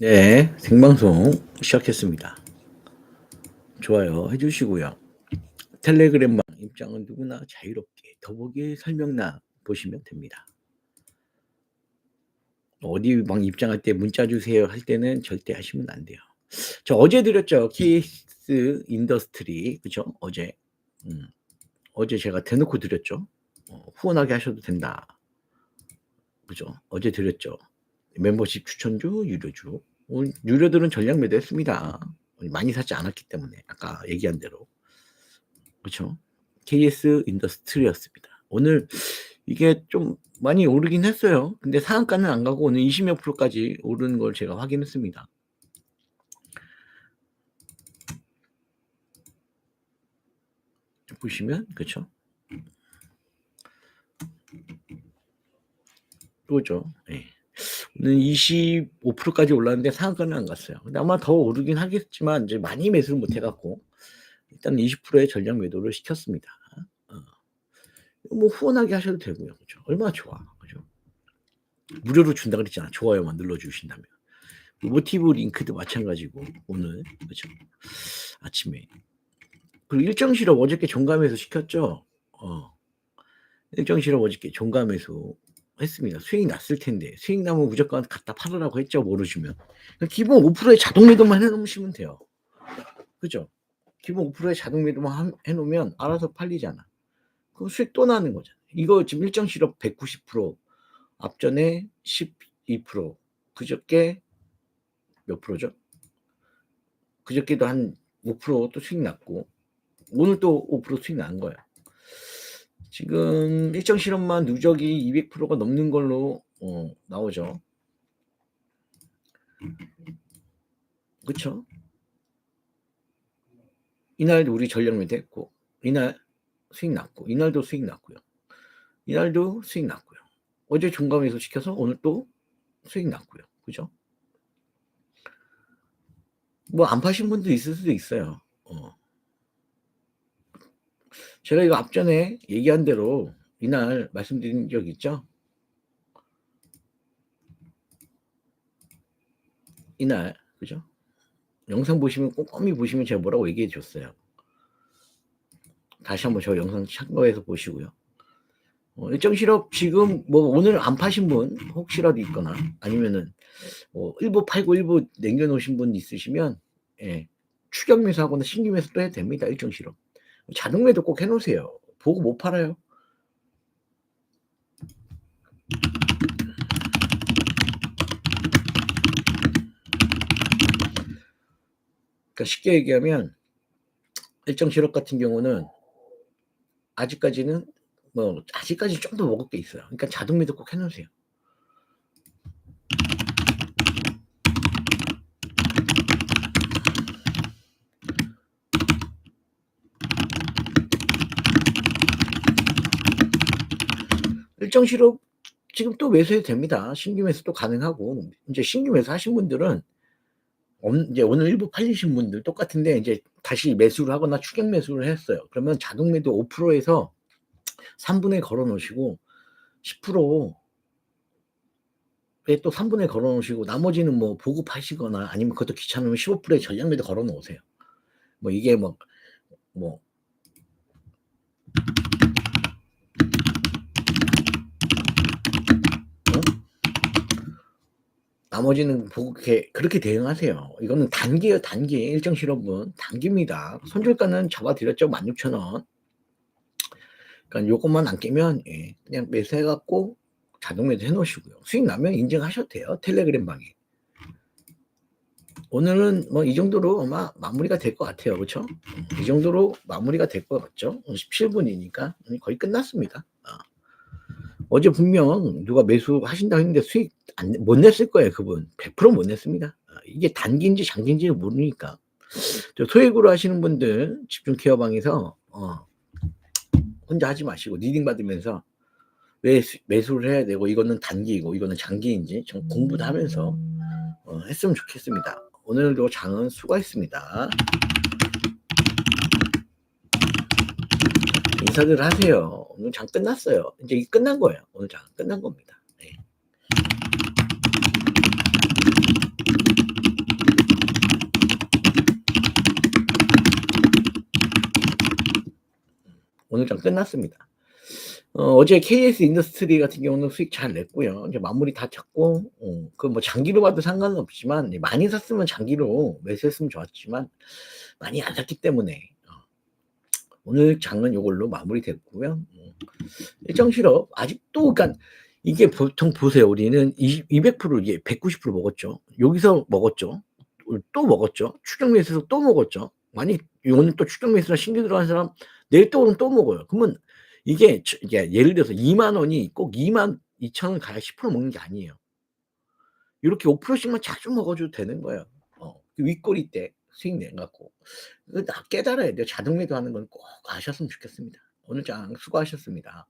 네, 생방송 시작했습니다. 좋아요 해주시고요. 텔레그램방 입장은 누구나 자유롭게 더보기 설명란 보시면 됩니다. 어디 방 입장할 때 문자 주세요 할 때는 절대 하시면 안 돼요. 저 어제 드렸죠. 키스 인더스트리 그죠? 어제 음, 어제 제가 대놓고 드렸죠. 어, 후원하게 하셔도 된다. 그죠? 어제 드렸죠. 멤버십 추천주, 유료주. 유료들은 전략 매도했습니다. 많이 사지 않았기 때문에 아까 얘기한 대로 그렇죠. KS 인더스트리였습니다. 오늘 이게 좀 많이 오르긴 했어요. 근데 상한가는 안 가고 오늘 20몇 프로까지 오르는 걸 제가 확인했습니다. 보시면 그렇죠. 그죠. 네. 오늘 25%까지 올랐는데 상한가는 안 갔어요. 근데 아마 더 오르긴 하겠지만 이제 많이 매수를 못 해갖고 일단 20%의 전량 매도를 시켰습니다. 어. 뭐 후원하게 하셔도 되고요. 그죠? 얼마나 좋아. 그죠? 무료로 준다 그랬잖아. 좋아요만 눌러주신다면. 모티브 링크도 마찬가지고 오늘 그죠? 아침에 그리고 일정 실업 어저께 종감에서 시켰죠. 어. 일정 실업 어저께 종감에서 했습니다. 수익 났을 텐데 수익 나면 무조건 갖다 팔으라고 했죠. 모르시면 기본 5%의 자동 매도만 해놓으시면 돼요. 그죠? 기본 5%의 자동 매도만 해놓으면 알아서 팔리잖아. 그럼 수익 또 나는 거잖아. 이거 지금 일정 실업 190% 앞전에 12% 그저께 몇 프로죠? 그저께도 한 5%또 수익 났고 오늘 또 5% 수익 난 거야. 지금 일정 실험만 누적이 200%가 넘는 걸로 어, 나오죠. 그쵸? 이날도 우리 전략매도 했고 이날 수익 났고 이날도 수익 났고요. 이날도 수익 났고요. 어제 종감에서 시켜서 오늘 또 수익 났고요. 그죠? 뭐 안 파신 분도 있을 수도 있어요. 어. 제가 이거 앞전에 얘기한 대로 이날 말씀드린 적 있죠? 이날 그죠? 영상 보시면 꼼꼼히 보시면 제가 뭐라고 얘기해 줬어요. 다시 한번 저 영상 참고해서 보시고요. 어, 일정 실업 지금 뭐 오늘 안 파신 분 혹시라도 있거나 아니면은 뭐 일부 팔고 일부 남겨놓으신 분 있으시면 예, 추격 매수하거나 신규 매수도 해도 됩니다. 일정 실업. 자동 매도 꼭 해놓으세요. 보고 못 팔아요. 그러니까 쉽게 얘기하면 일정 실업 같은 경우는 아직까지는 뭐 아직까지 좀 더 먹을 게 있어요. 그러니까 자동 매도 꼭 해놓으세요. 일정 실업 지금 또 매수해도 됩니다. 신규 매수도 가능하고 이제 신규 매수 하신 분들은 이제 오늘 일부 팔리신 분들 똑같은데 이제 다시 매수를 하거나 추격 매수를 했어요. 그러면 자동 매도 5%에서 3분에 걸어 놓으시고 10%에 또 3분에 걸어 놓으시고 나머지는 뭐 보급하시거나 아니면 그것도 귀찮으면 15%에 전량 매도 걸어 놓으세요. 뭐 이게 뭐, 뭐 나머지는 보고 그렇게, 대응하세요. 이거는 단기예요, 단기. 일정 실업은 단기입니다. 손절가는 잡아드렸죠, 16,000원. 그러니까 요것만 안 깨면 예, 그냥 매수해갖고 자동 매도 해놓으시고요. 수익 나면 인증하셔도 돼요. 텔레그램 방에. 오늘은 뭐 이 정도로 아마 마무리가 될 것 같아요. 그렇죠? 이 정도로 마무리가 될 것 같죠? 17분이니까 거의 끝났습니다. 어제 분명 누가 매수하신다 했는데 수익 안, 못 냈을 거예요, 그분. 100%못 냈습니다. 아, 이게 단기인지 장기인지를 모르니까. 소액으로 하시는 분들 집중 케어방에서 어, 혼자 하지 마시고 리딩 받으면서 왜 매수를 해야 되고 이거는 단기이고 이거는 장기인지 좀 공부도 하면서 어, 했으면 좋겠습니다. 오늘도 장은 수고했습니다. 인사들 하세요. 오늘 장 끝났어요. 이제 끝난 거예요. 오늘 장 끝난 겁니다. 네. 음, 오늘 장 끝났습니다. 어, 제 KS 인더스트리 같은 경우는 수익 잘 냈고요. 이제 마무리 다 쳤고, 어, 그뭐 장기로 봐도 상관은 없지만, 네, 많이 샀으면 장기로 매수했으면 좋았지만, 많이 안 샀기 때문에, 오늘 장은 이걸로 마무리됐고요. 어, 일정 실업 아직도 그러니까 이게 보통 보세요. 우리는 200% 이게 190% 먹었죠. 여기서 먹었죠. 또 먹었죠. 추경 매수에서 또 먹었죠. 많이 오늘 또 추경 매수나 신규 들어간 사람 내일 또 오늘 또 먹어요. 그러면 이게 이게 예를 들어서 2만 원이 꼭 2만 2천 원 가야 10% 먹는 게 아니에요. 이렇게 5%씩만 자주 먹어줘도 되는 거예요. 어, 그 윗꼬리 때 수익 내 갖고 깨달아야 돼요. 자동 매도 하는 건 꼭 아셨으면 좋겠습니다. 오늘 장 수고하셨습니다.